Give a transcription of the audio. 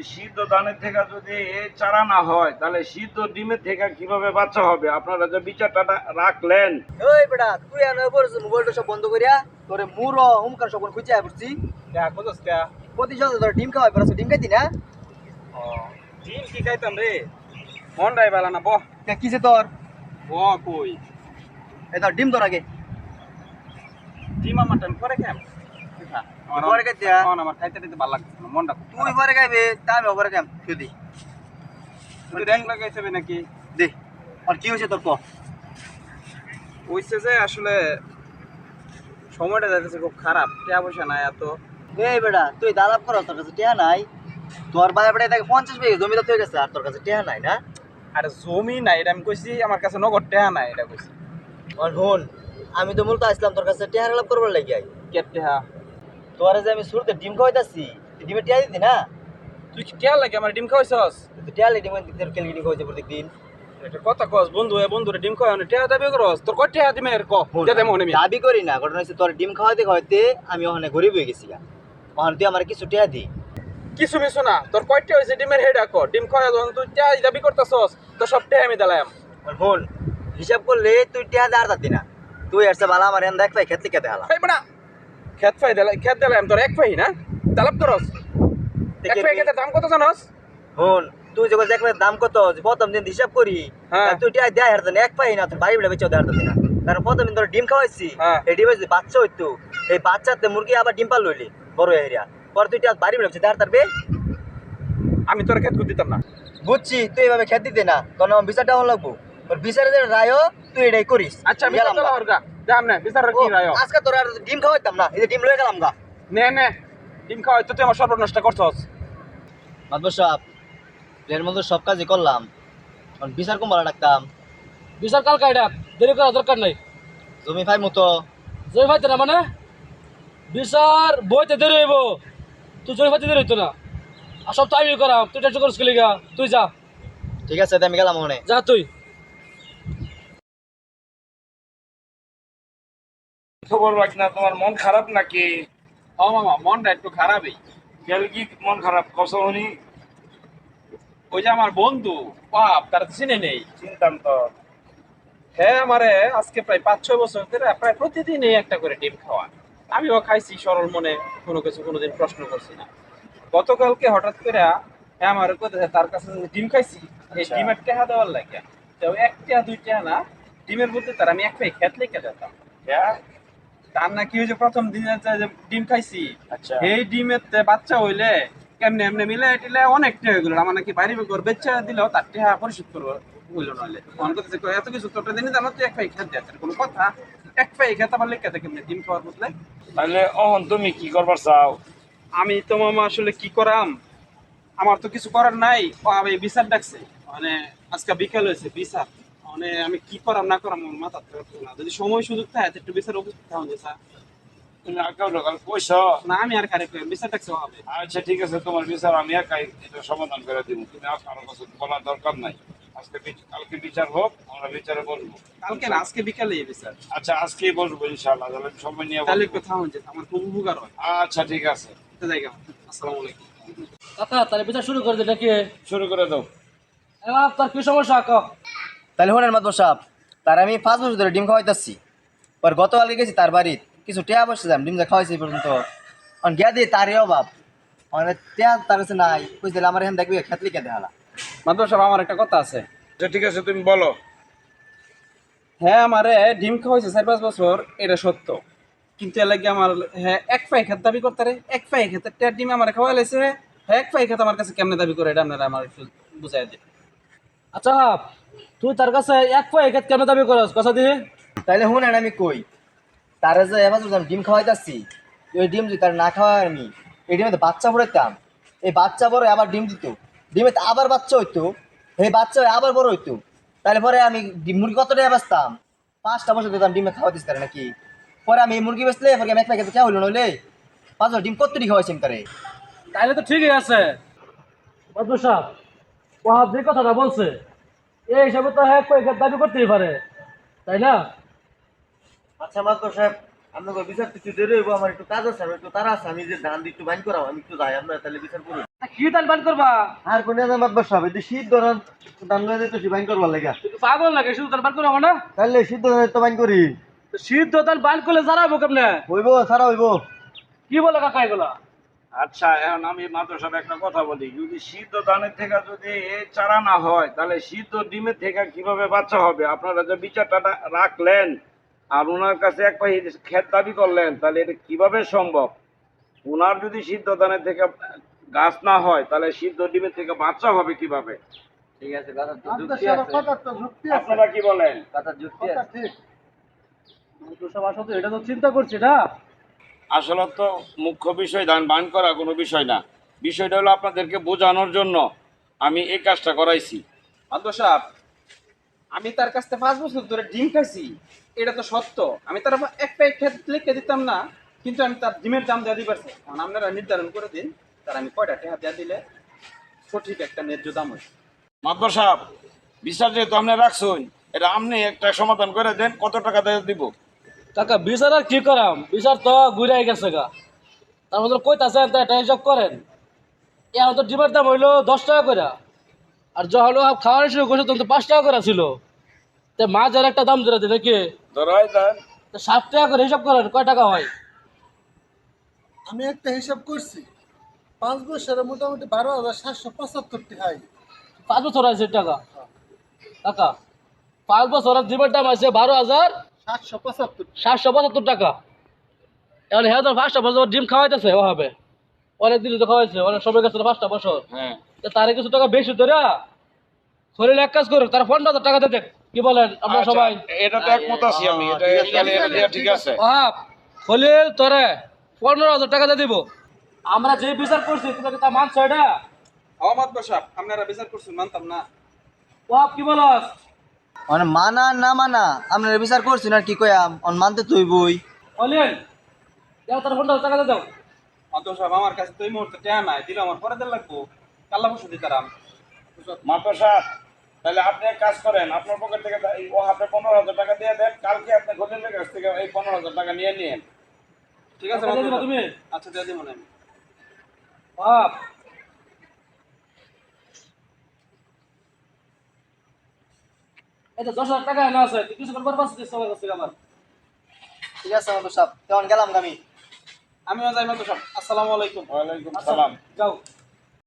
যদি সিদ্ধ দানের থেকে যদি চারা না হয় তাহলে সিদ্ধ ডিমের থেকে কীভাবে বাচ্চা হবে? আপনারা যে বিচারটা রাখলেন। ওই বেটা তুই আর পড়ছিস মোবাইলটা সব বন্ধ করিয়া তোরে মুর হুমকার সব খুঁজে আয় পড়ছি বুঝছ কে? প্রতি সপ্তাহে তোর ডিম খাওয়াই পড়াছে ডিম খাইতি না? ও ডিম কি খাইতাম রে? মন রাই বালা না বহ কে কিসে তোর? ব কই? এই তোর ডিম তোর আগে। ডিম আমার টাইম করে কেম পরে খাইতে আমার আমার খাইতে ভালো লাগছে মনটা তুই খাইবে তা আমি খাইম তুই র্যাঙ্ক নাকি? দে আর কি হয়েছে তোর ক? হইছে যে আসলে সময়টা যাইতেছে খুব খারাপ টাকা পয়সা নাই এত। এই বেটা তুই দালাপ করস তোর কাছে টিয়া নাই। তোর বাড়ি বেটা দেখে পঞ্চাশ বিঘে জমিদার হয়ে গেছে আর তোর কাছে টিয়া নাই না? আরে জমি নাই এটা আমি কইছি আমার কাছে নগদ নাই এটা কইছি। আর হন আমি তো মূলত আসলাম তোর কাছে টিয়া লাভ করবার লাগি কে টাকা তোর যে আমি শুরুতে ডিম খাওয়াইতাছি ডিমে টিয়া দিতি না? তুই কি টাকা লাগে আমার ডিম খাওয়াইছস? তুই টিয়া লাগে ডিম দিতে কেলগিনি খাওয়াইতে প্রত্যেক দিন এটা কথা কস বন্ধু এ বন্ধুরে ডিম খাওয়াই না টাকা দাবি করস? তোর কয় টাকা দিমে এর ক? যেতে মনে মি দাবি করি না ঘটনা হচ্ছে তোর ডিম খাওয়াইতে খাওয়াইতে আমি ওখানে গরিব হয়ে গেছি গা। ওখানে তুই আমার কিছু টিয়া দি। কিছু মিছু না তোর কয়টা হয়েছে ডিমের হেড কর ডিম খাওয়া যখন তুই টাকা দাবি করতেছস তো সব টাকা আমি দিলাম। হন হিসাব করলে তুই টিয়া দে আর না। তুই আর সে বালা আমার এন দেখ খেতে খেতে হালা। খেত ফাই দিলাম খেত দিলাম তোর এক ফাই না? তালাপ করস এক ফাই খেতে দাম কত জানস? হন তুই যখন দাম কত প্রথম দিন হিসাব করি। তুই টিয়া দেয় হারতেন এক পাই না তুই বাড়ি বেঁচে দেয় হারতেন না কারণ প্রথম দিন তোর ডিম খাওয়াইছি। এই ডিমে বাচ্চা হইতো এই বাচ্চাতে মুরগি আবার ডিম পাল লইলি বড় এরিয়া পরে তুই টিয়া বাড়ি বেঁচে দেয় হারতারবে আমি তোর খেত দিতাম না। বুঝছি তুই এভাবে খেতে দিতে না তোর নাম বিচারটা লাগবো। তোর বিচারে যে রায়ও তুই এটাই করিস। আচ্ছা গেলাম গা। যাম না বিচার কি রায় আজকে তোর আর ডিম খাওয়াইতাম না এই যে ডিম লয়ে গেলাম গা। নে নে ডিম খাওয়াই তো তুই আমার সর্বনষ্ট করছস। মাদবর সাহেব এর মধ্যে সব কাজই করলাম। এখন বিচার কুম্বালা ডাকতাম? বিচার কাল কাইডা দেরি করার দরকার নাই। জমি ফাই মতো। জয় ভাইতে না মানে? বিচার বইতে দেরি হইব। তুই জয় ভাইতে দেরি হইতো না। আর সব তো আমি করাম তুই টেনশন করিস তুই যা। ঠিক আছে তাই আমি গেলাম মনে যা তুই। খবর রাখ না তোমার মন খারাপ নাকি? ও মামা মনটা একটু খারাপই। কেন কি মন খারাপ? কসহনি ওই যে আমার বন্ধু বাপ তার চিনে নেই। চিন্তাম তো। হ্যাঁ আমারে আজকে প্রায় পাঁচ ছয় বছর ধরে প্রায় প্রতিদিনই একটা করে ডিম খাওয়া। আমিও খাইছি সরল মনে কোনো কিছু কোনোদিন প্রশ্ন করছি না। গতকালকে হঠাৎ করে আমার কোথায় তার কাছে ডিম খাইছি এই আচ্ছা। ডিমের টেহা দেওয়ার লাগে তো এক টেহা দুই টেহা না ডিমের মধ্যে তার আমি এক পাই খেত লেগে যেতাম। হ্যাঁ তার নাকি ওই যে প্রথম দিনে যে ডিম খাইছি আচ্ছা। এই ডিমের বাচ্চা হইলে কেমনে এমনি মিলে টিলে অনেক টেহা হয়ে গেল। আমার নাকি বাইরে বের বেচা দিলেও তার টেহা পরিশোধ করব হইল নইলে। ফোন করতেছে এত কিছু তোটা দিনে আমার তুই এক পাই খেত দিয়েছে কোনো কথা। এক পাই খেতে পারলে খেতে কেমনে ডিম খাওয়ার বুঝলে? তাহলে অহন তুমি কি করবার চাও? আমি তো মামা আসলে কি করাম? আমার তো কিছু করার নাই। আমি বিচার ডাকছে। মানে আজকে বিকেল হয়েছে বিচার। মানে আমি কি করাম না করাম আমার মাথা না। যদি সময় সুযোগ থাকে একটু বিচার উপস্থিত থাকুন যে স্যার। তুমি আগে লোকাল পয়স না আমি আর কারে কই, বিচার ডাকছে হবে। আচ্ছা ঠিক আছে তোমার বিচার আমি একাই এটা সমাধান করে দিব। তুমি আর কারও কাছে বলার দরকার নাই। আজকে কালকে বিচার হোক আমরা বিচারে বলব কালকে না আজকে বিকালে বিচার। আচ্ছা আজকেই বসবো ইনশাআল্লাহ। তাহলে সময় নিয়ে তাহলে বলব। থাকুন যে আমার খুব উপকার হয়। আচ্ছা ঠিক আছে। জায়গা আসসালামু আলাইকুম। কাকা তাহলে বিচার শুরু করে দে নাকি শুরু করে দাও। তোর কি সমস্যা তাহলে হনের মাদবর সাহেব তার আমি পাঁচ বছর ধরে ডিম খাওয়াইতেছি। পর গতকালকে গেছি তার বাড়ির কিছু টেয়া বসে যাম ডিম যা খাওয়াইছি পর্যন্ত। অন গিয়া দিয়ে তারই অভাব। মানে টেয়া তার কাছে নাই বুঝলে আমার এখানে দেখবি খেতলি কে দেখালা মাধব সাহেব আমার একটা কথা আছে। আচ্ছা ঠিক আছে তুমি বলো। হ্যাঁ আমারে ডিম খাওয়াইছে চার পাঁচ বছর এটা সত্য। কিন্তু এর লাগে আমার হ্যাঁ এক পাই খেত দাবি করতে রে এক পাই খেতে টের ডিম আমার খাওয়াই লাইছে হ্যাঁ এক পাই খেত আমার কাছে কেমনে দাবি করে এটা আপনারা আমার একটু বুঝাই দিন। আচ্ছা তুই তার কাছে এক পাই খেত কেন দাবি করস? কথা দিয়ে তাহলে হুন আমি কই তারা যে এবার যখন ডিম খাওয়াইতাছি ওই ডিম যদি তার না খাওয়াই আমি এই ডিমে বাচ্চা পড়াইতাম এই বাচ্চা বড় আবার ডিম দিত ডিমে আবার বাচ্চা হইতো এই বাচ্চা আবার বড় হইতো তাহলে পরে আমি মুরগি কত টাকা বেচতাম? পাঁচটা বছর দিতাম ডিমে খাওয়াতিস তারা নাকি? পরে আমি এই মুরগি বেচলে পরে আমি এক প্যাকেট কে হইল নইলে পাঁচ ডিম কত খাওয়াইছি আমি তারে? তাহলে তো ঠিকই আছে। বন্ধু সাহেব ওহাব যে কথাটা বলছে। এই হিসাবে তো পাই দাবি করতেই পারে তাই না? আচ্ছা মাত্র সাহেব আপনাকে বিচার কিছু দেরি হইব আমার একটু কাজ আছে আমি একটু তারা আছে আমি যে ধান একটু বাইন করাম আমি একটু যাই আপনার তাহলে বিচার করুন। কি দান বান করবা? আর কোনে না মাতবার সব এই শীত ধরন দান লয়ে দিতেছি বাইন করবার লাগা। তুই তো পাগল লাগে শুধু দান বান করব না? তাহলে শীত ধরনের তো বাইন করি। তো সিদ্ধ দান বান করলে জানাব কেমনে? হইব সারা হইব। কি বলে কাকা এগুলা? আচ্ছা এখন আমি মাত্র সব একটা কথা বলি। যদি সিদ্ধ ধানের থেকে যদি এ চারা না হয় তাহলে সিদ্ধ ডিমের থেকে কীভাবে বাচ্চা হবে? আপনারা যে বিচারটা রাখলেন আর ওনার কাছে এক পাই ক্ষেত দাবি করলেন তাহলে এটা কীভাবে সম্ভব? ওনার যদি সিদ্ধ দানের থেকে গাছ না হয় তাহলে সিদ্ধ ডিমের থেকে বাচ্চা হবে কীভাবে? ঠিক আছে কথা তো যুক্তি আছে। আপনারা কি বলেন? কথা যুক্তি আছে। এটা তো চিন্তা করছি না। আসলে তো মুখ্য বিষয় ধান বান করা কোনো বিষয় না। বিষয়টা হলো আপনাদেরকে বোঝানোর জন্য আমি এই কাজটা করাইছি। সাহেব আমি তার কাছ থেকে পাঁচ বছর ধরে ডিম খাইছি এটা তো সত্য। আমি তার এক প্যাকেট খেত লিখে দিতাম না কিন্তু আমি তার ডিমের দাম দেওয়া দিবার। এখন আপনারা নির্ধারণ করে দিন তার আমি কয়টা টাকা দিয়ে দিলে সঠিক একটা ন্যায্য দাম হয়। মাতবর সাহেব বিচার যেহেতু আপনি রাখছেন এটা আপনি একটা সমাধান করে দেন কত টাকা দিয়ে দিব? কাকা বিচার আর কি করাম? বিচার তো ঘুরাই গেছে গা। তার মধ্যে কইতাছেন তা এটা হিসাব করেন। এখন তো ডিমের দাম হইল দশ টাকা করে আর যখন খাওয়ার শুরু করছে তখন তো পাঁচ টাকা করে ছিল। তো মাছের একটা দাম ধরে দিলে কি? সাত টাকা করে হিসাব করেন কয় টাকা হয়? আমি একটা হিসাব করছি। পাঁচ বছরে মোটামুটি বারো হাজার সাতশো পঁচাত্তর টাকায় পাঁচ বছর আছে টাকা। কাকা পাঁচ বছরের ডিমের দাম আছে বারো হাজার সাতশো পঁচাত্তর। টাকা। এখন হ্যাঁ তো পাঁচটা বছর ডিম খাওয়াইতেছে ওভাবে। অনেক দিন তো খাওয়াইছে অনেক সময় গেছে পাঁচটা বছর। হ্যাঁ। তারে কিছু টাকা বেশি ধরে শরীর এক কাজ করুক তারা পনেরো হাজার টাকা দেখ। কি বলেন আপনারা আচ্ছা, সবাই? এটা তো একমত আছি আমি এটা তাহলে এটা দেয়া ঠিক আছে। ওহাব খলিল তোরে পনেরো হাজার টাকা দিয়ে দিব। আমরা যে বিচার করছি তুমি তা মানছ এটা? আমার সাহেব আপনারা বিচার করছেন মানতাম না। ওহাব কি বলস? মানে মানা না মানা আমরা বিচার করছি না আর কি কয়াম অন মানতে তুই বই খলিল যাও তার হাজার টাকা দাও। মাদ্র সাহেব আমার কাছে তো এই মুহূর্তে টাকা নাই দিলে আমার পরে দিন লাগবো। কাল্লা বসে দিতারাম মাতবর সাহেব তাহলে আপনি এক কাজ করেন আপনার পকেট থেকে এই ও হাতে পনেরো হাজার টাকা দিয়ে দেন কালকে আপনি গলিলের কাছ থেকে এই পনেরো হাজার টাকা নিয়ে নিন ঠিক আছে। তুমি। আচ্ছা দিয়ে দিব না আমি। ওহাব এটা দশ হাজার টাকা না আছে কিছু করবার আমার? ঠিক আছে মতো কেমন গেলাম আমি আমিও যাই মতো সাহেব আসসালামু আলাইকুম। ওয়ালাইকুম সালাম। যাও।